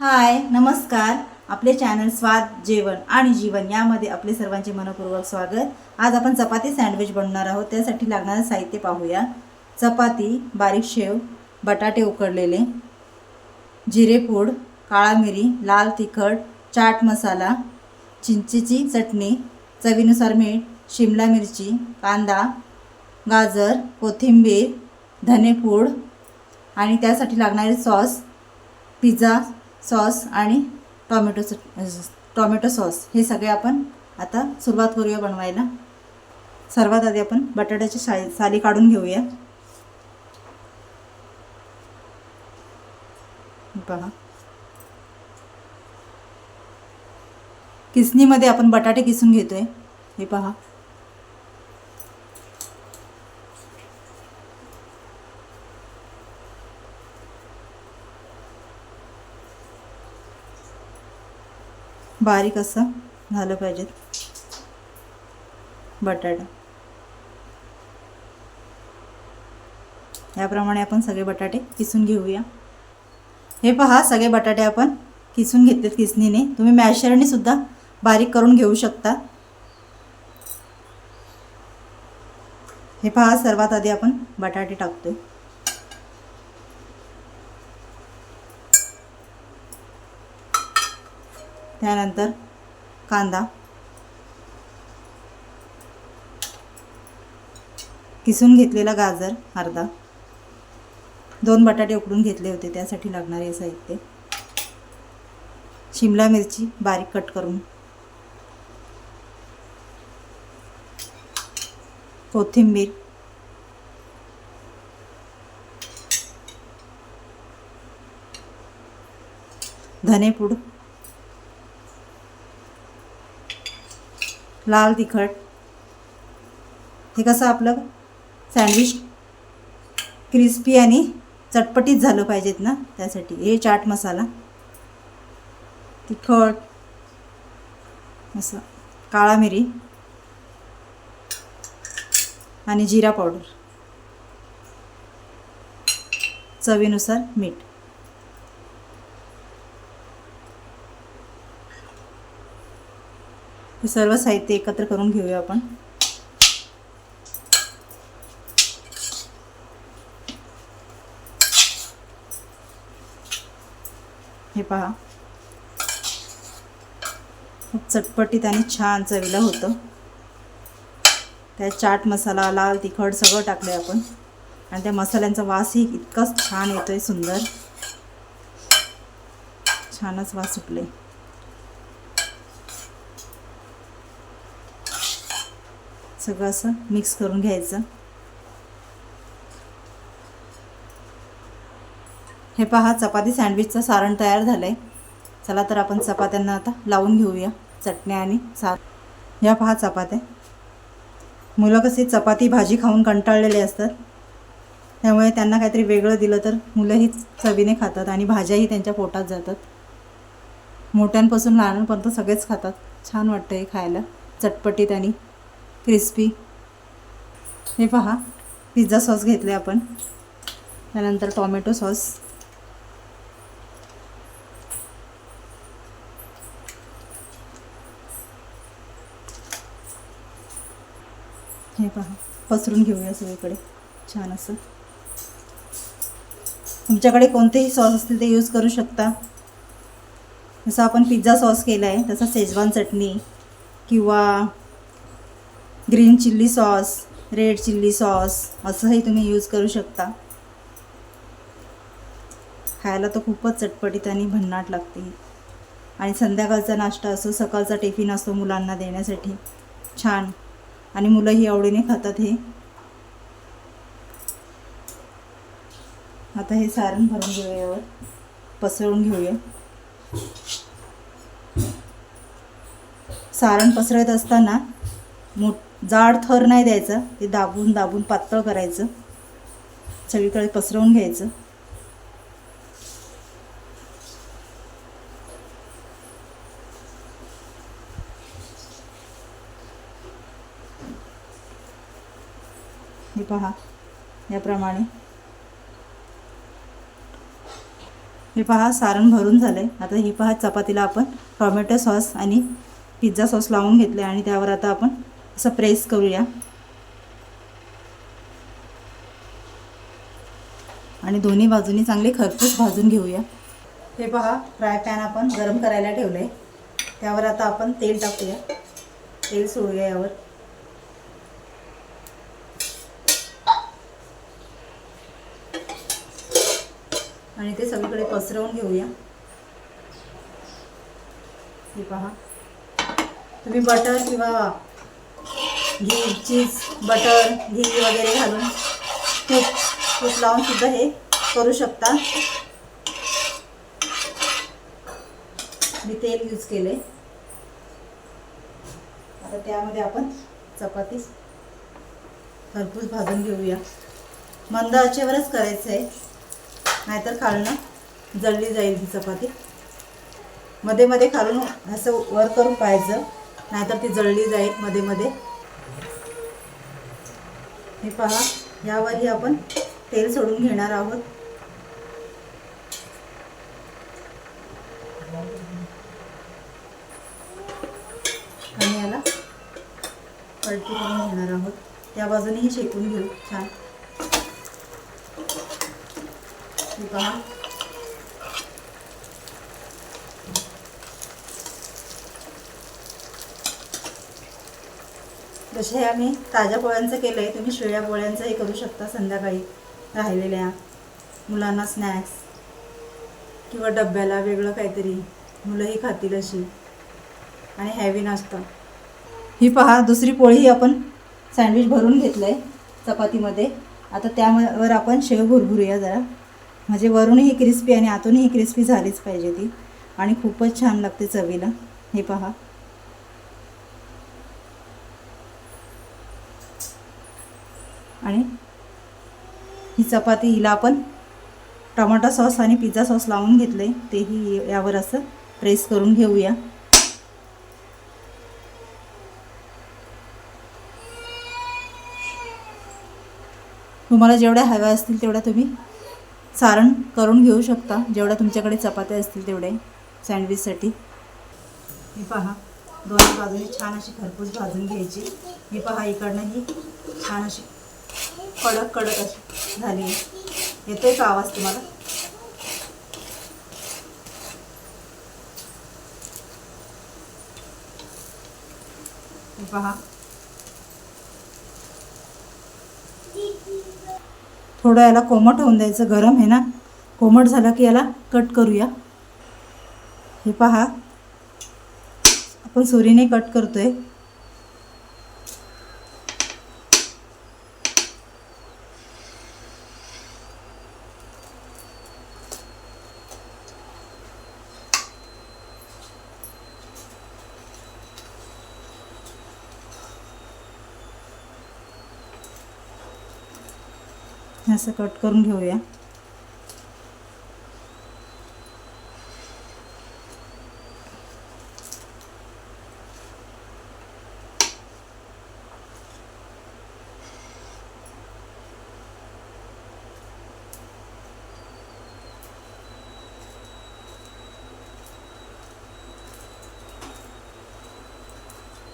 हाय नमस्कार. आपले चॅनल स्वाद जेवण आणि जीवन यामध्ये आपले सर्वांचे मनपूर्वक स्वागत. आज आपण चपाती सँडविच बनवणार आहोत. त्यासाठी लागणारं साहित्य पाहूया. चपाती बारीक शेव बटाटे उकडलेले जिरेपूड काळा मिरी लाल तिखट चाट मसाला चिंचेची चटणी चवीनुसार मीठ शिमला मिरची कांदा गाजर कोथिंबीर धनेपूड आणि त्यासाठी लागणारे सॉस पिझ्झा सॉस आणि टॉमॅटो टॉमॅटो सॉस हे सगळे आपण आता सुरुवात करूया बनवायला. सर्वात आधी आपण बटाट्याची शाई साली काढून घेऊया. पहा किसणीमध्ये आपण बटाटे किसून घेतोय. हे पहा. बारीक असं झालं पाहिजे. बटाटा. याप्रमाणे आपण सगळे बटाटे किसून घेऊया. हे पहा सगळे बटाटे आपण किसून घेतलेत किसणीने. तुम्ही मॅशरने सुद्धा बारीक करून घेऊ शकता. हे पहा सर्वात आधी आपण बटाटे टाकतोय. त्यानंतर कांदा. किसून घेतलेला गाजर अर्धा. दोन बटाटे उकडून घेतले होते त्यासाठी लागणारे साहित्य. शिमला मिरची बारीक कट करून. कोथिंबीर. धनेपूड. लाल तिखट. हे कसं आपलं? सँडविच क्रिस्पी आणि चटपटीत झालं पाहिजेत ना त्यासाठी. हे चाट मसाला. तिखट. असं. काळा मिरी. आणि जिरा पावडर. चवीनुसार मीठ. हे सर्व साहित्य एकत्र करून घेऊया आपण. हे पहा. खूप चटपटीत आणि छान चवीला होतं. त्यात चाट मसाला लाल तिखट सगळं टाकलं आपण. आणि त्या मसाल्यांचा वासही इतकाच छान येतो आहे सुंदर. छानच वास सुटले सगळं असं मिक्स करून घ्यायचं. हे पहा चपाती सँडविचचं सारण तयार झालं आहे चला तर आपण चपात्यांना आता लावून घेऊया चटण्या आणि सार या पहा चपात्या. मुलं कशी चपाती भाजी खाऊन कंटाळलेले असतात. त्यामुळे त्यांना काहीतरी वेगळं दिलं तर मुलंही चवीने खातात आणि भाज्याही त्यांच्या पोटात जातात. मोठ्यांपासून लहानांपर्यंत सगळेच खातात. छान वाटतं हे खायला. चटपटीत आणि क्रिस्पी हे पहा पिझ्झा सॉस घेतले आपण. त्यानंतर टॉमॅटो सॉस हे पहा पसरून घेऊया सगळीकडे. छान असं. तुमच्याकडे कोणतेही सॉस असतील ते यूज करू शकता. जसं आपण पिझ्झा सॉस केला आहे तसा शेजवान चटणी किंवा green chilli sauce red chilli sauce असंही तुम्ही यूज करू शकता. खायला तर खूपच चटपटीत आणि भन्नाट लागते. आणि संध्याकाळचा नाश्ता असो सकाळचा टिफिन असतो मुलांना देण्यासाठी. छान. आणि मुलंही आवडीने खातात हे. आता हे सारण भरून घेऊया यावर. पसरवून घेऊया. सारण पसरत असताना मोठ जाड थर नाही द्यायचा. ते दाबून दाबून पातळ करायचं. सगळीकडे पसरवून घ्यायचं. हे पहा याप्रमाणे. हे पहा सारण भरून झालं आहे आता ही पहा चपातीला आपण टॉमॅटो सॉस आणि पिझ्झा सॉस लावून घेतले आणि त्यावर आता आपण असं प्रेस करूया. आणि दोन्ही बाजूनी चांगले खरपूस भाजून घेऊया. हे पहा फ्राय पॅन आपण गरम करायला ठेवलं आहे त्यावर आता आपण तेल टाकूया. तेल सोडूया यावर. आणि ते सगळीकडे पसरवून घेऊया. हे पहा. तुम्ही बटर किंवा घी चीज बटर घी वगैरे घालून तूप तूप लावून सुद्धा हे करू शकता. मी तेल यूज केले आता त्यामध्ये आपण चपाती खरपूस भाजून घेऊया. मंद आचेवरच करायचं आहे नाहीतर खालणं जळली जाईल ही चपाती. मध्ये मध्ये खालून असं वर करून पाहायचं. नाहीतर ती जळली जाईल मध्ये मध्ये. हे पहा यावरही आपण तेल सोडून घेणार आहोत. आणि याला पलटी करून घेणार आहोत. त्या बाजूनेही शेकून घेऊ छान. हे पहा जसे आम्ही ताज्या पोळ्यांचं केलं आहे तुम्ही शिळ्या पोळ्यांचंही करू शकता संध्याकाळी राहिलेल्या मुलांना स्नॅक्स किंवा डब्याला वेगळं काहीतरी. मुलंही खातील अशी. आणि हॅवी नाश्ता. ही पहा दुसरी पोळी आपण सँडविच भरून घेतलं आहे चपातीमध्ये. आता त्यावर आपण शेव भुरभुरूया जरा. म्हणजे वरूनही क्रिस्पी आणि आतूनही क्रिस्पी झालीच पाहिजे ती. आणि खूपच छान लागते चवीला. हे पहा. आणि ही चपाती हिला आपण टमाटा सॉस आणि पिझ्झा सॉस लावून घेतले. तेही यावर असं प्रेस करून घेऊया. तुम्हाला जेवढ्या हव्या असतील तेवढ्या तुम्ही सारण करून घेऊ शकता. जेवढ्या तुमच्याकडे चपात्या असतील तेवढे सँडविचसाठी. हे पहा दोन्ही बाजूने छान अशी खरपूस भाजून घ्यायची. हे पहा इकडनं ही छान अशी कडक कडक अशी झाली. येतोय का आवाज तुम्हाला? हे पहा. थोडं याला कोमट होऊन द्यायचं गरम आहे ना? कोमट झालं की याला कट करूया. हे पहा. आपण सुरीने कट करतोय. असं कट करून घेऊया.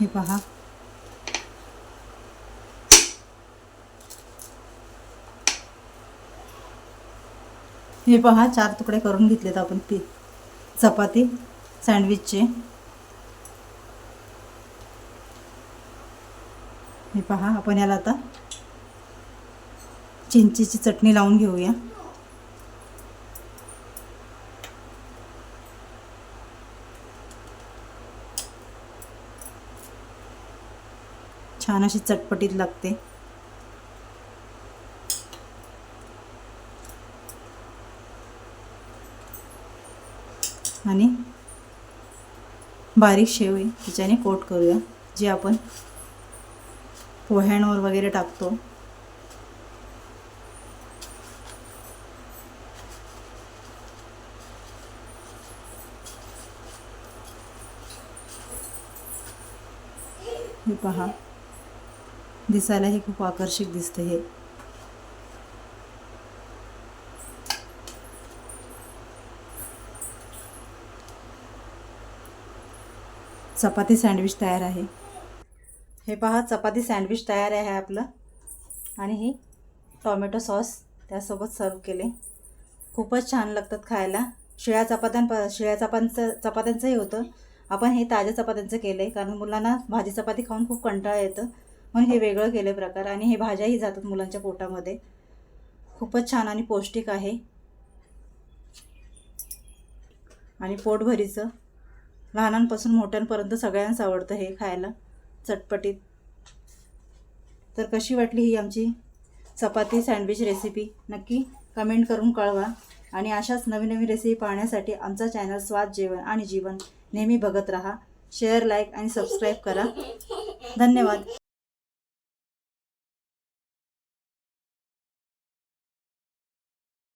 हे पहा. हे पहा चार तुकडे करून घेतलेत आपण पी चपाती सँडविचचे. हे पहा आपण याला आता चिंचेची चटणी लावून घेऊया. छान अशी चटपटीत लागते. आणि बारीक शेवई तिच्याने कोट करूया जे आपण पोह्यांवर वगैरे टाकतो. हे पहा. दिसायलाही खूप आकर्षक दिसतं हे. चपाती सँडविच तयार आहे. हे पहा चपाती सँडविच तयार आहे आपलं. आणि ही टॉमॅटो सॉस त्यासोबत सर्व केले. खूपच छान लागतात खायला. शिळ्या चपात्यांप शिळ्या चपांचं चपात्यांचंही होतं. आपण हे ताज्या चपात्यांचं केलं आहे कारण मुलांना भाजी चपाती खाऊन खूप कंटाळा येतं. म्हणून हे वेगळं केलं प्रकार. आणि हे भाज्याही जातात मुलांच्या पोटामध्ये. खूपच छान आणि पौष्टिक आहे. आणि पोटभरीचं. लहानांपासून मोठ्यांपर्यंत सगळ्यांनाच आवडतं हे खायला. चटपटीत. तर कशी वाटली ही आमची चपाती सँडविच रेसिपी? नक्की कमेंट करून कळवा. आणि अशाच नवीन नवीन रेसिपी पाहण्यासाठी आमचा चॅनल स्वाद जेवण आणि जीवन नेहमी बघत राहा. शेअर लाईक आणि सबस्क्राईब करा. धन्यवाद.